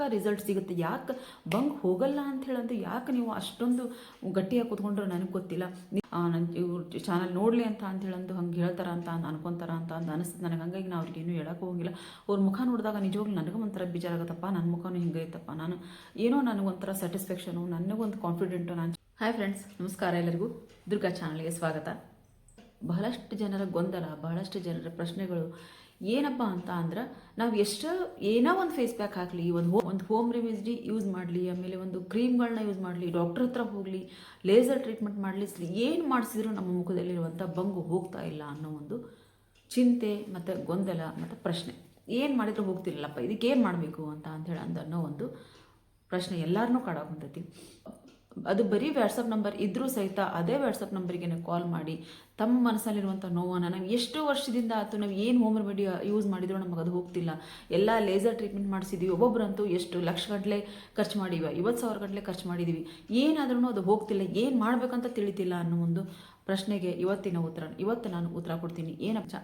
ಪಕ್ಕಾ ರಿಸಲ್ಟ್ ಸಿಗುತ್ತೆ. ಯಾಕೆ ಬಂಗ್ ಹೋಗಲ್ಲ ಅಂತ ಹೇಳಂತ. ಯಾಕೆ ನೀವು ಅಷ್ಟೊಂದು ಗಟ್ಟಿಯಾಗಿ ಕೂತ್ಕೊಂಡ್ರೆ ನನಗೆ ಗೊತ್ತಿಲ್ಲ. ನನ್ನ ಇವ್ರ ಚಾನಲ್ ನೋಡಲಿ ಅಂತ ಅಂತ ಹೇಳಂದು ಹಂಗೆ ಹೇಳ್ತಾರ ಅಂತ ಅನ್ಕೊಂತಾರ ಅಂತ ಅಂದ್ ಅನಿಸ್ತದೆ ನನಗೆ. ಹಂಗಾಗಿ ನಾವು ಅವ್ರಿಗೇನು ಹೇಳಕ್ಕೆ ಹೋಗಿಲ್ಲ ಅವ್ರ ಮುಖ ನೋಡಿದಾಗ ನಿಜವಾಗ್ಲೂ ನನಗೆ ಒಂಥರ ಬೇಜಾರಾಗತ್ತಪ್ಪ. ನನ್ನ ಮುಖನೂ ಹಿಂಗೈತಪ್ಪ ನಾನು ಏನೋ ನನಗೊಂಥರ ಸ್ಯಾಟಿಸ್ಫ್ಯಾಕ್ಷನು ನನಗೊಂದು ಕಾನ್ಫಿಡೆಂಟು ನಾನು ಹಾಯ್ ಫ್ರೆಂಡ್ಸ್ ನಮಸ್ಕಾರ ಎಲ್ಲರಿಗೂ. ದುರ್ಗಾ ಚಾನಲ್ಗೆ ಸ್ವಾಗತ. ಬಹಳಷ್ಟು ಜನರ ಗೊಂದಲ, ಬಹಳಷ್ಟು ಜನರ ಪ್ರಶ್ನೆಗಳು ಏನಪ್ಪ ಅಂತ ಅಂದ್ರೆ, ನಾವು ಎಷ್ಟು ಏನೋ ಒಂದು ಫೇಸ್ ಪ್ಯಾಕ್ ಹಾಕಲಿ, ಒಂದು ಹೋಮ್ ಒಂದು ಹೋಮ್ ರೆಮಿಡಿ ಯೂಸ್ ಮಾಡಲಿ, ಆಮೇಲೆ ಒಂದು ಕ್ರೀಮ್ಗಳನ್ನ ಯೂಸ್ ಮಾಡಲಿ ಡಾಕ್ಟರ್ ಹತ್ರ ಹೋಗಲಿ ಲೇಸರ್ ಟ್ರೀಟ್ಮೆಂಟ್ ಮಾಡಲಿ ಏನು ಮಾಡಿಸಿದ್ರು ನಮ್ಮ ಮುಖದಲ್ಲಿರುವಂಥ ಬಂಗು ಹೋಗ್ತಾ ಇಲ್ಲ ಅನ್ನೋ ಒಂದು ಚಿಂತೆ ಮತ್ತು ಗೊಂದಲ ಮತ್ತು ಪ್ರಶ್ನೆ. ಏನು ಮಾಡಿದ್ರೂ ಹೋಗ್ತಿರಲ್ಲಪ್ಪ ಇದಕ್ಕೆ ಏನು ಮಾಡಬೇಕು ಅಂತ ಅಂಥೇಳಿ ಅನ್ನೋ ಒಂದು ಪ್ರಶ್ನೆ ಎಲ್ಲರನ್ನೂ ಕಾಡಾಕೊಂತೈತಿ ಅದು ಬರೀ ವಾಟ್ಸಪ್ ನಂಬರ್ ಇದ್ದರೂ ಸಹಿತ ಅದೇ ವಾಟ್ಸಪ್ ನಂಬರಿಗೆ ಕಾಲ್ ಮಾಡಿ ತಮ್ಮ ಮನಸ್ಸಲ್ಲಿರುವಂಥ ನೋವನ್ನು ನಾವು ಎಷ್ಟು ವರ್ಷದಿಂದ ಆಯಿತು ನಾವು ಏನು ಹೋಮ್ ರೆಮಿಡಿ ಯೂಸ್ ಮಾಡಿದ್ರು ನಮಗೆ ಅದು ಹೋಗ್ತಿಲ್ಲ. ಎಲ್ಲ ಲೇಸರ್ ಟ್ರೀಟ್ಮೆಂಟ್ ಮಾಡಿಸಿದ್ವಿ. ಒಬ್ಬೊಬ್ಬರಂತೂ ಎಷ್ಟು ಲಕ್ಷ ಗಟ್ಟಲೆ ಖರ್ಚು ಮಾಡಿವ, ಐವತ್ತು ಸಾವಿರ ಗಟ್ಟಲೆ ಖರ್ಚು ಮಾಡಿದ್ದೀವಿ ಏನಾದ್ರೂ ಅದು ಹೋಗ್ತಿಲ್ಲ. ಏನು ಮಾಡಬೇಕಂತ ತಿಳಿತಿಲ್ಲ ಅನ್ನೋ ಒಂದು ಪ್ರಶ್ನೆಗೆ ಇವತ್ತಿನ ಉತ್ತರ, ಇವತ್ತು ನಾನು ಉತ್ತರ ಕೊಡ್ತೀನಿ. ಏನಪ್ಪ